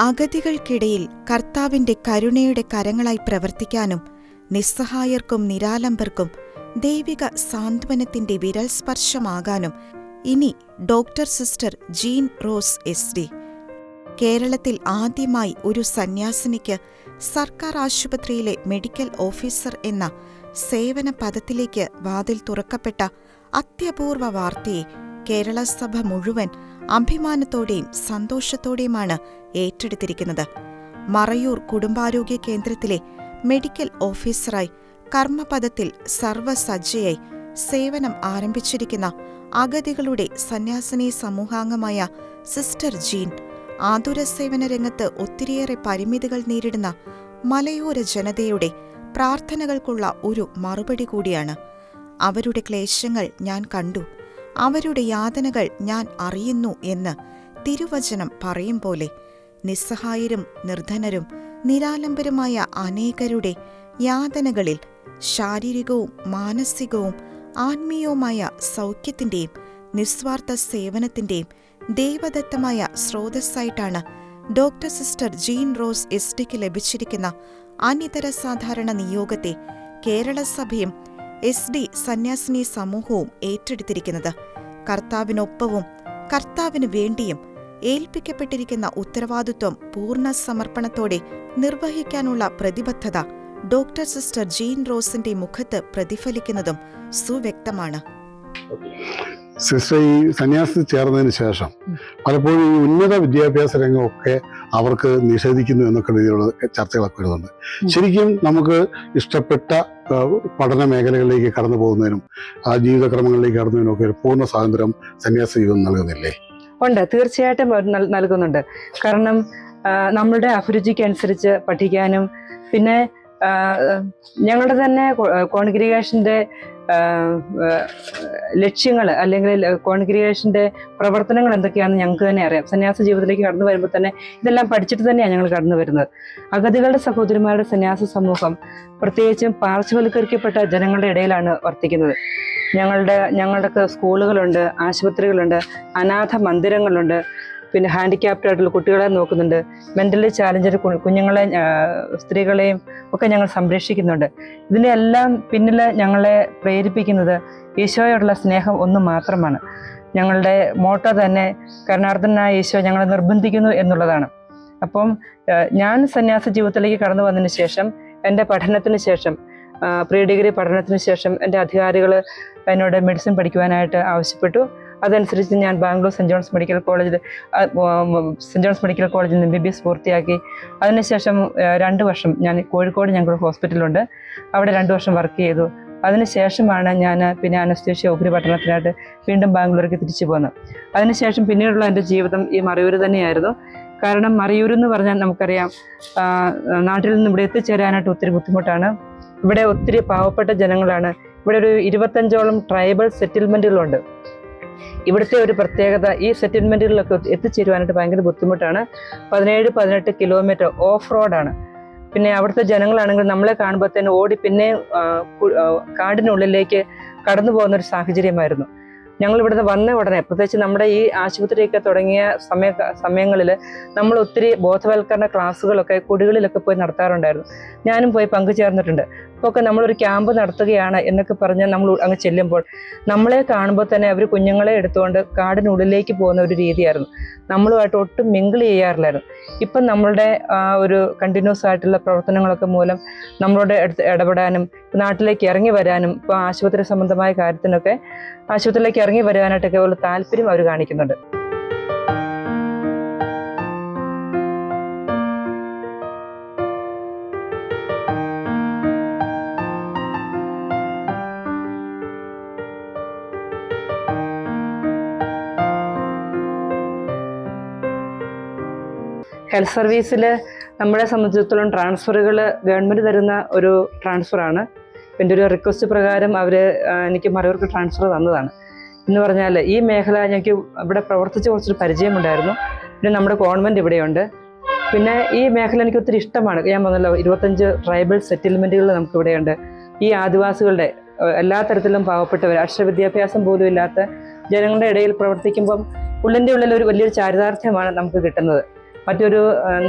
അഗതികൾക്കിടയിൽ കർത്താവിന്റെ കരുണയുടെ കരങ്ങളായി പ്രവർത്തിക്കാനും നിസ്സഹായർക്കും നിരാലംബർക്കും ദൈവിക സാന്ത്വനത്തിന്റെ വിരൽ സ്പർശമാകാനും ഇനി doctor sister Jean Rose S D. കേരളത്തിൽ ആദ്യമായി ഒരു സന്യാസിനിക്ക് സർക്കാർ ആശുപത്രിയിലെ മെഡിക്കൽ ഓഫീസർ എന്ന സേവന പദത്തിലേക്ക് വാതിൽ തുറക്കപ്പെട്ട അത്യപൂർവ വാർത്തയെ കേരള സഭ മുഴുവൻ അഭിമാനത്തോടെയും സന്തോഷത്തോടെയുമാണ് ഏറ്റെടുത്തിരിക്കുന്നത്. മറയൂർ കുടുംബാരോഗ്യ കേന്ദ്രത്തിലെ മെഡിക്കൽ ഓഫീസറായി കർമ്മപദത്തിൽ സർവസജ്ജയായി സേവനം ആരംഭിച്ചിരിക്കുന്ന അഗതികളുടെ സന്യാസിനി സമൂഹാംഗമായ സിസ്റ്റർ ജീൻ ആതുര സേവന രംഗത്ത് ഒത്തിരിയേറെ പരിമിതികൾ നേരിടുന്ന മലയോര ജനതയുടെ പ്രാർത്ഥനകൾക്കുള്ള ഒരു മറുപടി കൂടിയാണ്. അവരുടെ ക്ലേശങ്ങൾ ഞാൻ കണ്ടു. അവരുടെ യാതനകൾ ഞാൻ അറിയുന്നു എന്ന് തിരുവചനം പറയും പോലെ നിസ്സഹായരും നിർധനരും നിരാലംബരുമായ അനേകരുടെ യാതനകളിൽ ശാരീരികവും മാനസികവും ആത്മീയവുമായ സൗഖ്യത്തിന്റെയും നിസ്വാർത്ഥ സേവനത്തിന്റെയും ദൈവദത്തമായ സ്രോതസ്സായിട്ടാണ് ഡോക്ടർ സിസ്റ്റർ ജീൻ റോസ് എസ്റ്റിക്ക് ലഭിച്ചിരിക്കുന്ന അനിതര സാധാരണ നിയോഗത്തെ കേരള സഭയും എസ് ഡി സന്യാസിനി സമൂഹവും ഏറ്റെടുത്തിരിക്കുന്നത്. കർത്താവിനൊപ്പവും കർത്താവിന് വേണ്ടിയും ഏൽപ്പിക്കപ്പെട്ടിരിക്കുന്ന ഉത്തരവാദിത്വം പൂർണ സമർപ്പണത്തോടെ നിർവഹിക്കാനുള്ള പ്രതിബദ്ധത ഡോക്ടർ സിസ്റ്റർ ജീൻ റോസിന്റെ മുഖത്ത് പ്രതിഫലിക്കുന്നതും സുവ്യക്തമാണ്. സിസ്റ്റർ ഈ സന്യാസത്തിൽ ചേർന്നതിന് ശേഷം പലപ്പോഴും ഈ ഉന്നത വിദ്യാഭ്യാസ രംഗമൊക്കെ അവർക്ക് നിഷേധിക്കുന്നു എന്നൊക്കെ രീതിയിലുള്ള ചർച്ചകളൊക്കെ വരുന്നുണ്ട്. ശരിക്കും നമുക്ക് ഇഷ്ടപ്പെട്ട പഠന മേഖലകളിലേക്ക് കടന്നു പോകുന്നതിനും ആ ജീവിതക്രമങ്ങളിലേക്ക് കടന്നതിനും ഒക്കെ ഒരു പൂർണ സ്വാതന്ത്ര്യം സന്യാസ ജീവിതം നൽകുന്നില്ലേ? ഉണ്ട്. തീർച്ചയായിട്ടും നൽകുന്നുണ്ട്. കാരണം നമ്മളുടെ അഭിരുചിക്ക് അനുസരിച്ച് പഠിക്കാനും പിന്നെ ഞങ്ങളുടെ തന്നെ കോൺഗ്രിഗേഷന്റെ ലക്ഷ്യങ്ങൾ അല്ലെങ്കിൽ കോൺഗ്രിഗേഷന്റെ പ്രവർത്തനങ്ങൾ എന്തൊക്കെയാണെന്ന് ഞങ്ങൾക്ക് തന്നെ അറിയാം. സന്യാസ ജീവിതത്തിലേക്ക് കടന്നു വരുമ്പോൾ തന്നെ ഇതെല്ലാം പഠിച്ചിട്ട് തന്നെയാണ് ഞങ്ങൾ കടന്നു വരുന്നത്. അഗതികളുടെ സഹോദരിമാരുടെ സന്യാസ സമൂഹം പ്രത്യേകിച്ചും പാർശ്വവൽക്കരിക്കപ്പെട്ട ജനങ്ങളുടെ ഇടയിലാണ് വർത്തിക്കുന്നത്. ഞങ്ങളുടെ ഞങ്ങളുടെ സ്കൂളുകളുണ്ട് ആശുപത്രികളുണ്ട് അനാഥ മന്ദിരങ്ങളുണ്ട്. പിന്നെ ഹാൻഡിക്യാപ്ഡ് ആയിട്ടുള്ള കുട്ടികളെ നോക്കുന്നുണ്ട്. മെന്റലി ചാലഞ്ചർ കുഞ്ഞുങ്ങളെ സ്ത്രീകളെയും ഒക്കെ ഞങ്ങൾ സംരക്ഷിക്കുന്നുണ്ട്. ഇതിനെല്ലാം പിന്നിൽ ഞങ്ങളെ പ്രേരിപ്പിക്കുന്നത് ഈശോയോടുള്ള സ്നേഹം ഒന്ന് മാത്രമാണ്. ഞങ്ങളുടെ മോട്ടോ തന്നെ കരുണാർത്ഥനായ ഈശോ ഞങ്ങളെ നിർബന്ധിക്കുന്നു എന്നുള്ളതാണ്. അപ്പം ഞാൻ സന്യാസ ജീവിതത്തിലേക്ക് കടന്നു വന്നതിന് ശേഷം എന്റെ പഠനത്തിന് ശേഷം പ്രീ ഡിഗ്രി പഠനത്തിന് ശേഷം എന്റെ അധികാരികൾ എന്നോട് മെഡിസിൻ പഠിക്കുവാനായിട്ട് ആവശ്യപ്പെട്ടു. അതനുസരിച്ച് ഞാൻ ബാംഗ്ലൂർ സെന്റ് ജോൺസ് മെഡിക്കൽ കോളേജിൽ സെന്റ് ജോൺസ് മെഡിക്കൽ കോളേജിൽ നിന്ന് ബി ബി എസ് പൂർത്തിയാക്കി. അതിനുശേഷം രണ്ട് വർഷം ഞാൻ കോഴിക്കോട് ഞങ്ങളുടെ ഹോസ്പിറ്റലുണ്ട്. അവിടെ രണ്ട് വർഷം വർക്ക് ചെയ്തു. അതിനുശേഷമാണ് ഞാൻ പിന്നെ അനസ്തേഷ്യ ഉപരിപഠനത്തിനായിട്ട് വീണ്ടും ബാംഗ്ലൂർക്ക് തിരിച്ചു പോകുന്നത് അതിനുശേഷം പിന്നീടുള്ള എന്റെ ജീവിതം ഈ മറയൂർ തന്നെയായിരുന്നു. കാരണം മറയൂർ എന്ന് പറഞ്ഞാൽ നമുക്കറിയാം നാട്ടിൽ നിന്ന് ഇവിടെ എത്തിച്ചേരാനായിട്ട് ഒത്തിരി ബുദ്ധിമുട്ടാണ്. ഇവിടെ ഒത്തിരി പാവപ്പെട്ട ജനങ്ങളാണ്. ഇവിടെ ഒരു ഇരുപത്തഞ്ചോളം ട്രൈബൽ സെറ്റിൽമെന്റുകളുണ്ട് ഇവിടുത്തെ ഒരു പ്രത്യേകത ഈ സെറ്റിൽമെന്റുകളിലൊക്കെ എത്തിച്ചേരുവാനായിട്ട് ഭയങ്കര ബുദ്ധിമുട്ടാണ്. പതിനേഴ് പതിനെട്ട് കിലോമീറ്റർ ഓഫ് റോഡാണ് പിന്നെ അവിടുത്തെ ജനങ്ങളാണെങ്കിൽ നമ്മളെ കാണുമ്പോൾ തന്നെ ഓടി പിന്നെ കാടിനുള്ളിലേക്ക് കടന്നു പോകുന്ന ഒരു സാഹചര്യമായിരുന്നു. ഞങ്ങൾ ഇവിടുന്ന് വന്ന ഉടനെ പ്രത്യേകിച്ച് നമ്മുടെ ഈ ആശുപത്രിയൊക്കെ തുടങ്ങിയ സമയ സമയങ്ങളിൽ നമ്മൾ ഒത്തിരി ബോധവൽക്കരണ ക്ലാസ്സുകളൊക്കെ കുടികളിലൊക്കെ പോയി നടത്താറുണ്ടായിരുന്നു. ഞാനും പോയി പങ്കുചേർന്നിട്ടുണ്ട്. അപ്പോൾ ഒക്കെ നമ്മളൊരു ക്യാമ്പ് നടത്തുകയാണ് എന്നൊക്കെ പറഞ്ഞ് നമ്മൾ അങ്ങ് ചെല്ലുമ്പോൾ നമ്മളെ കാണുമ്പോൾ തന്നെ അവർ കുഞ്ഞുങ്ങളെ എടുത്തുകൊണ്ട് കാടിനുള്ളിലേക്ക് പോകുന്ന ഒരു രീതിയായിരുന്നു. നമ്മളുമായിട്ട് ഒട്ടും മിങ്കിൾ ചെയ്യാറില്ലായിരുന്നു. ഇപ്പം നമ്മളുടെ ഒരു കണ്ടിന്യൂസ് ആയിട്ടുള്ള പ്രവർത്തനങ്ങളൊക്കെ മൂലം നമ്മളോട് ഇടപെടാനും നാട്ടിലേക്ക് ഇറങ്ങി വരാനും ഇപ്പോൾ ആശുപത്രി സംബന്ധമായ കാര്യത്തിനൊക്കെ ആശുപത്രിയിലേക്ക് ഇറങ്ങി വരാനായിട്ടൊക്കെ ഉള്ള താല്പര്യം അവർ കാണിക്കുന്നുണ്ട്. ഹെൽത്ത് സർവീസിൽ നമ്മളെ സംബന്ധിച്ചിടത്തോളം ട്രാൻസ്ഫറുകൾ ഗവൺമെന്റ് തരുന്ന ഒരു ട്രാൻസ്ഫറാണ്. എന്റെ ഒരു റിക്വസ്റ്റ് പ്രകാരം അവർ എനിക്ക് മറയൂർക്ക് ട്രാൻസ്ഫർ തന്നതാണ്. എന്ന് പറഞ്ഞാൽ ഈ മേഖല ഞങ്ങൾക്ക് ഇവിടെ പ്രവർത്തിച്ച് കുറച്ചൊരു പരിചയമുണ്ടായിരുന്നു. പിന്നെ നമ്മുടെ ഗവൺമെന്റ് ഇവിടെയുണ്ട്. പിന്നെ ഈ മേഖല എനിക്ക് ഒത്തിരി ഇഷ്ടമാണ്. ഞാൻ പറഞ്ഞല്ലോ ഇരുപത്തഞ്ച് ട്രൈബൽ സെറ്റിൽമെന്റുകൾ നമുക്കിവിടെയുണ്ട് ഈ ആദിവാസികളുടെ എല്ലാ തരത്തിലും പാവപ്പെട്ടവർ അക്ഷരവിദ്യാഭ്യാസം പോലും ഇല്ലാത്ത ജനങ്ങളുടെ ഇടയിൽ പ്രവർത്തിക്കുമ്പം ഉള്ളിന്റെ ഉള്ളിൽ ഒരു വലിയൊരു ചാരിതാർത്ഥ്യമാണ് നമുക്ക് കിട്ടുന്നത്. മറ്റൊരു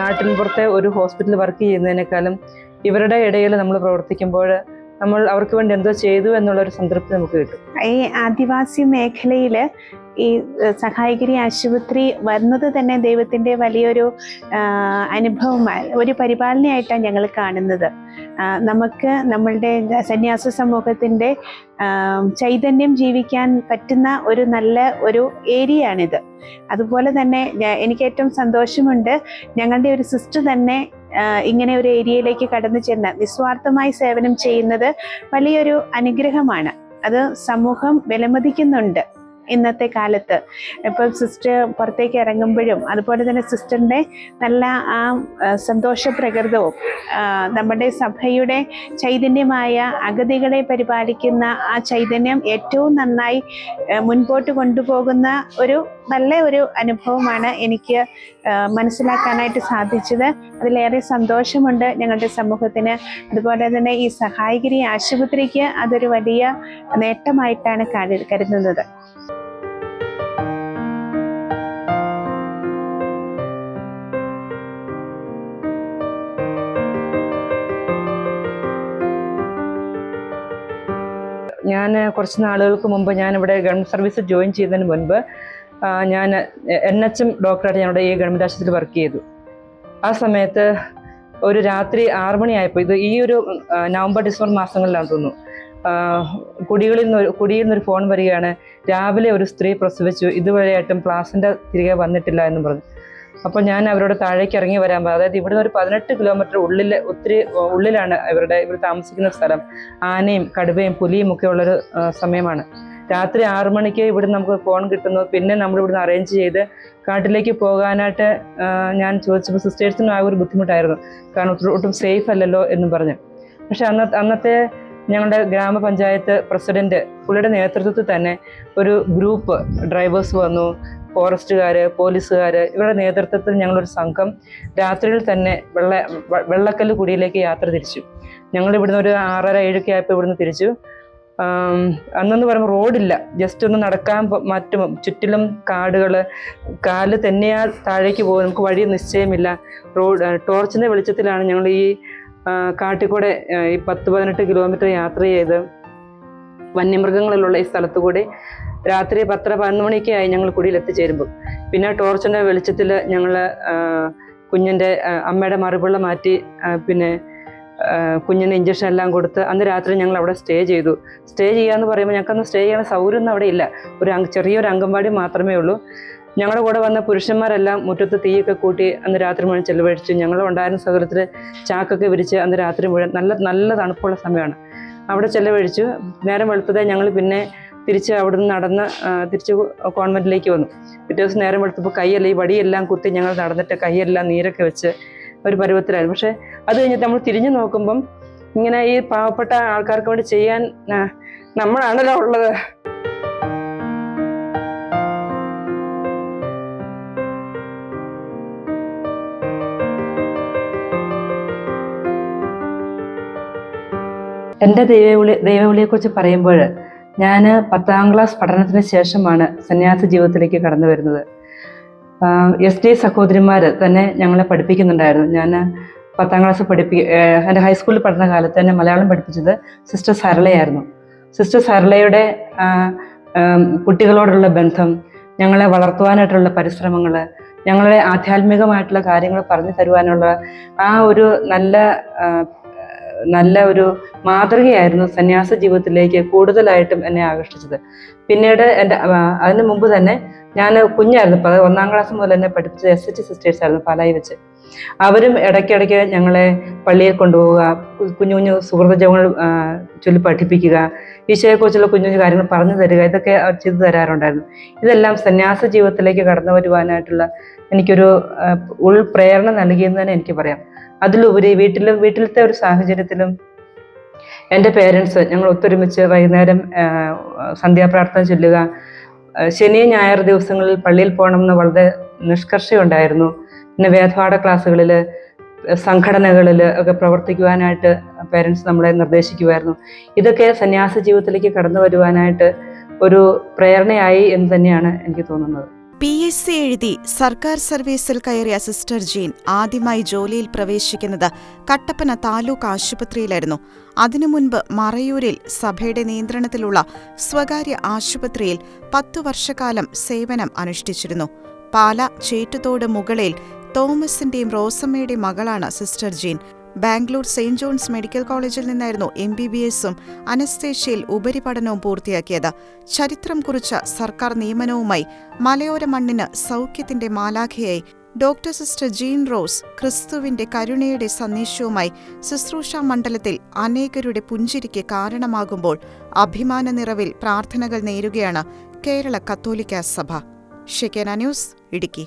നാട്ടിൻ പുറത്തെ ഒരു ഹോസ്പിറ്റലിൽ വർക്ക് ചെയ്യുന്നതിനേക്കാളും ഇവരുടെ ഇടയിൽ നമ്മൾ പ്രവർത്തിക്കുമ്പോൾ നമ്മൾ അവർക്ക് വേണ്ടി എന്തോ ചെയ്തു എന്നുള്ള ഒരു സംതൃപ്തി നമുക്ക് കിട്ടും. ഈ ആദിവാസി മേഖലയിൽ ഈ സഹായഗിരി ആശുപത്രി വരുന്നത് തന്നെ ദൈവത്തിന്റെ വലിയൊരു അനുഭവമായി ഒരു പരിപാലനയായിട്ടാണ് ഞങ്ങൾ കാണുന്നത്. നമുക്ക് നമ്മളുടെ സന്യാസ സമൂഹത്തിന്റെ ചൈതന്യം ജീവിക്കാൻ പറ്റുന്ന ഒരു നല്ല ഒരു ഏരിയ ആണിത് അതുപോലെ തന്നെ എനിക്ക് ഏറ്റവും സന്തോഷമുണ്ട് ഞങ്ങളുടെ ഒരു സിസ്റ്റർ തന്നെ ഇങ്ങനെ ഒരു ഏരിയയിലേക്ക് കടന്നു ചെന്ന് നിസ്വാർത്ഥമായി സേവനം ചെയ്യുന്നത് വലിയൊരു അനുഗ്രഹമാണ്. അത് സമൂഹം വിലമതിക്കുന്നുണ്ട് ഇന്നത്തെ കാലത്ത്. ഇപ്പം സിസ്റ്റർ പുറത്തേക്ക് ഇറങ്ങുമ്പോഴും അതുപോലെ തന്നെ സിസ്റ്ററിന്റെ നല്ല ആ സന്തോഷ പ്രകൃതവും നമ്മുടെ സഭയുടെ ചൈതന്യമായ അഗതികളെ പരിപാലിക്കുന്ന ആ ചൈതന്യം ഏറ്റവും നന്നായി മുൻപോട്ട് കൊണ്ടുപോകുന്ന ഒരു നല്ല ഒരു അനുഭവമാണ് എനിക്ക് മനസ്സിലാക്കാനായിട്ട് സാധിച്ചത്. അതിലേറെ സന്തോഷമുണ്ട് ഞങ്ങളുടെ സമൂഹത്തിന്. അതുപോലെ തന്നെ ഈ സഹായഗിരി ആശുപത്രിക്ക് അതൊരു വലിയ നേട്ടമായിട്ടാണ് കരു- കരുതുന്നത്. ഞാൻ കുറച്ച് നാളുകൾക്ക് മുമ്പ് ഞാൻ ഇവിടെ ഗവൺമെന്റ് സർവീസ് ജോയിൻ ചെയ്യുന്നതിന് മുൻപ് ഞാൻ എൻ എച്ച് എം ഡോക്ടറായിട്ട് ഞങ്ങളുടെ ഈ ഗവൺമെന്റ് ആശുപത്രിയിൽ വർക്ക് ചെയ്തു. ആ സമയത്ത് ഒരു രാത്രി ആറ് മണിയായപ്പോൾ ഇത് ഈ ഒരു നവംബർ ഡിസംബർ മാസങ്ങളിലാണ് തോന്നുന്നു. കുടികളിൽ നിന്ന് കുടിയിൽ നിന്നൊരു ഫോൺ വരികയാണ്. രാവിലെ ഒരു സ്ത്രീ പ്രസവിച്ചു. ഇതുവരെയായിട്ടും പ്ലാസിന്റെ തിരികെ വന്നിട്ടില്ല എന്ന് പറഞ്ഞു. അപ്പോൾ ഞാൻ അവരോട് താഴേക്ക് ഇറങ്ങി വരാൻ പറഞ്ഞു. അതായത് ഇവിടെ ഒരു പതിനെട്ട് കിലോമീറ്റർ ഉള്ളിൽ ഒത്തിരി ഉള്ളിലാണ് ഇവരുടെ ഇവർ താമസിക്കുന്ന സ്ഥലം. ആനയും കടുവയും പുലിയും ഒക്കെ ഉള്ളൊരു സമയമാണ്. രാത്രി ആറു മണിക്ക് ഇവിടുന്ന് നമുക്ക് ഫോൺ കിട്ടുന്നു. പിന്നെ നമ്മൾ ഇവിടുന്ന് അറേഞ്ച് ചെയ്ത് കാട്ടിലേക്ക് പോകാനായിട്ട് ഞാൻ ചോദിച്ചപ്പോൾ സിസ്റ്റേഴ്സിനും ആ ഒരു ബുദ്ധിമുട്ടായിരുന്നു. കാരണം ഒട്ടും- സേഫ് അല്ലല്ലോ എന്ന് പറഞ്ഞു. പക്ഷെ അന്ന അന്നത്തെ ഞങ്ങളുടെ ഗ്രാമപഞ്ചായത്ത് പ്രസിഡന്റ് പുള്ളിയുടെ നേതൃത്വത്തിൽ തന്നെ ഒരു ഗ്രൂപ്പ് ഡ്രൈവേഴ്സ് വന്നു. ഫോറസ്റ്റുകാർ പോലീസുകാർ ഇവരുടെ നേതൃത്വത്തിൽ ഞങ്ങളൊരു സംഘം രാത്രിയിൽ തന്നെ വെള്ള വെള്ളക്കല്ല് കുടിയിലേക്ക് യാത്ര തിരിച്ചു. ഞങ്ങൾ ഇവിടുന്ന് ഒരു ആറര ഏഴൊക്കെ ആയപ്പോൾ ഇവിടുന്ന് തിരിച്ചു. അന്നെന്ന് പറയുമ്പോൾ റോഡില്ല. ജസ്റ്റ് ഒന്ന് നടക്കാൻ മറ്റും ചുറ്റിലും കാടുകൾ കാൽ തന്നെയാ താഴേക്ക് പോകും നമുക്ക് വഴി നിശ്ചയമില്ല. റോഡ് ടോർച്ചിന്റെ വെളിച്ചത്തിലാണ് ഞങ്ങൾ ഈ കാട്ടിക്കൂടെ ഈ പത്ത് പതിനെട്ട് കിലോമീറ്റർ യാത്ര ചെയ്ത് വന്യമൃഗങ്ങളിലുള്ള ഈ സ്ഥലത്ത് കൂടി രാത്രി പത്തര പതിനൊന്ന് മണിയൊക്കെ ആയി ഞങ്ങൾ കുടിയിൽ എത്തിച്ചേരുമ്പോൾ പിന്നെ ടോർച്ചിന്റെ വെളിച്ചത്തിൽ ഞങ്ങൾ കുഞ്ഞിന്റെ അമ്മയുടെ മറുപിള്ള മാറ്റി പിന്നെ കുഞ്ഞിന് ഇഞ്ചക്ഷൻ എല്ലാം കൊടുത്ത് അന്ന് രാത്രി ഞങ്ങൾ അവിടെ സ്റ്റേ ചെയ്തു. സ്റ്റേ ചെയ്യാന്ന് പറയുമ്പോൾ ഞങ്ങൾക്കന്ന് സ്റ്റേ ചെയ്യുന്ന സൗകര്യമൊന്നും അവിടെ ഇല്ല. ഒരു ചെറിയൊരു അംഗൻവാടി മാത്രമേ ഉള്ളൂ. ഞങ്ങളുടെ കൂടെ വന്ന പുരുഷന്മാരെല്ലാം മുറ്റത്ത് തീയൊക്കെ കൂട്ടി അന്ന് രാത്രി മുഴുവൻ ചെലവഴിച്ചു ഞങ്ങൾ ഉണ്ടായിരുന്ന സൗകര്യത്തിൽ ചാക്കൊക്കെ വിരിച്ച് അന്ന് രാത്രി മുഴുവൻ നല്ല നല്ല തണുപ്പുള്ള സമയമാണ്. അവിടെ ചെലവഴിച്ചു. നേരം വെളുത്തതേ ഞങ്ങൾ പിന്നെ തിരിച്ച് അവിടുന്ന് നടന്ന് തിരിച്ച് കോൺവെന്റിലേക്ക് വന്നു. പിറ്റേ ദിവസം നേരം വെളുത്തപ്പോൾ കൈയെല്ലാം ഈ വടിയെല്ലാം കുത്തി ഞങ്ങൾ നടന്നിട്ട് കൈയെല്ലാം നീരൊക്കെ വെച്ച് ഒരു പരുവത്തിലായിരുന്നു. പക്ഷേ അത് കഴിഞ്ഞിട്ട് നമ്മൾ തിരിഞ്ഞു നോക്കുമ്പം ഇങ്ങനെ ഈ പാവപ്പെട്ട ആൾക്കാർക്ക് വേണ്ടി ചെയ്യാൻ നമ്മളാണല്ലോ ഉള്ളത്. എന്റെ ദൈവവിളി ദൈവവിളിയെക്കുറിച്ച് പറയുമ്പോൾ ഞാൻ പത്താം ക്ലാസ് പഠനത്തിന് ശേഷമാണ് സന്യാസ ജീവിതത്തിലേക്ക് കടന്നു വരുന്നത്. എസ് ഡി സഹോദരിമാർ തന്നെ ഞങ്ങളെ പഠിപ്പിക്കുന്നുണ്ടായിരുന്നു. ഞാൻ പത്താം ക്ലാസ് പഠിപ്പി എന്റെ ഹൈസ്കൂളിൽ പഠന കാലത്ത് തന്നെ മലയാളം പഠിപ്പിച്ചത് സിസ്റ്റർ സരളയായിരുന്നു. സിസ്റ്റർ സരളയുടെ കുട്ടികളോടുള്ള ബന്ധം ഞങ്ങളെ വളർത്തുവാനായിട്ടുള്ള പരിശ്രമങ്ങൾ ഞങ്ങളെ ആധ്യാത്മികമായിട്ടുള്ള കാര്യങ്ങൾ പറഞ്ഞു തരുവാനുള്ള ആ ഒരു നല്ല നല്ല ഒരു മാതൃകയായിരുന്നു സന്യാസ ജീവിതത്തിലേക്ക് കൂടുതലായിട്ടും എന്നെ ആകർഷിച്ചത്. പിന്നീട് എന്റെ അതിനു മുമ്പ് തന്നെ ഞാൻ കുഞ്ഞായിരുന്നു ഇപ്പം ഒന്നാം ക്ലാസ് മുതൽ എന്നെ പഠിപ്പിച്ചത് എസ് എച്ച് സിസ്റ്റേഴ്സ് ആയിരുന്നു പാലായി വെച്ച്. അവരും ഇടയ്ക്കിടയ്ക്ക് ഞങ്ങളെ പള്ളിയിൽ കൊണ്ടുപോവുക കുഞ്ഞു കുഞ്ഞു സുഹൃത ജപങ്ങൾ ചൊല്ലി പഠിപ്പിക്കുക ഈശോയെക്കുറിച്ചുള്ള കുഞ്ഞു കുഞ്ഞു കാര്യങ്ങൾ പറഞ്ഞു തരിക ഇതൊക്കെ അവർ ചെയ്തു തരാറുണ്ടായിരുന്നു. ഇതെല്ലാം സന്യാസ ജീവിതത്തിലേക്ക് കടന്നു വരുവാനായിട്ടുള്ള എനിക്കൊരു ഉൾപ്രേരണ നൽകിയെന്ന് തന്നെ എനിക്ക് പറയാം. അതിലുപരി വീട്ടിലും വീട്ടിലത്തെ ഒരു സാഹചര്യത്തിലും എന്റെ പേരൻസ് ഞങ്ങൾ ഒത്തൊരുമിച്ച് വൈകുന്നേരം സന്ധ്യാപ്രാർത്ഥന ചൊല്ലുക ശനി ഞായർ ദിവസങ്ങളിൽ പള്ളിയിൽ പോകണമെന്ന് വളരെ നിഷ്കർഷയുണ്ടായിരുന്നു. പിന്നെ വേദപാഠ ക്ലാസ്സുകളിൽ സംഘടനകളിൽ ഒക്കെ പ്രവർത്തിക്കുവാനായിട്ട് പേരൻസ് നമ്മളെ നിർദ്ദേശിക്കുമായിരുന്നു ഇതൊക്കെ സന്യാസ ജീവിതത്തിലേക്ക് കടന്നു വരുവാനായിട്ട് ഒരു പ്രേരണയായി എന്ന് തന്നെയാണ് എനിക്ക് തോന്നുന്നത്. പി എസ് സി എഴുതി സർക്കാർ സർവീസിൽ കയറിയ സിസ്റ്റർ ജീൻ ആദ്യമായി ജോലിയിൽ പ്രവേശിക്കുന്നത് കട്ടപ്പന താലൂക്ക് ആശുപത്രിയിലായിരുന്നു. അതിനു മുൻപ് മറയൂരിൽ സഭയുടെ നിയന്ത്രണത്തിലുള്ള സ്വകാര്യ ആശുപത്രിയിൽ പത്തു വർഷക്കാലം സേവനം അനുഷ്ഠിച്ചിരുന്നു. പാല ചേറ്റുതോട് മുകളിൽ തോമസിന്റെയും റോസമ്മയുടെയും മകളാണ് sister Jean. Bangalore saint John's medical കോളേജിൽ നിന്നായിരുന്നു എം ബി ബി എസും അനസ്തേഷ്യയിൽ ഉപരിപഠനവും പൂർത്തിയാക്കിയത്. ചരിത്രം കുറിച്ച സർക്കാർ നിയമനവുമായി മലയോര മണ്ണിന് സൗഖ്യത്തിന്റെ മാലാഖയായി ഡോക്ടർ സിസ്റ്റർ ജീൻ റോസ് ക്രിസ്തുവിന്റെ കരുണയുടെ സന്ദേശവുമായി ശുശ്രൂഷ മണ്ഡലത്തിൽ അനേകരുടെ പുഞ്ചിരിക്ക് കാരണമാകുമ്പോൾ അഭിമാന നിറവിൽ പ്രാർത്ഥനകൾ നേരുകയാണ് കേരള കത്തോലിക്ക സഭ. Shekinah news Idukki.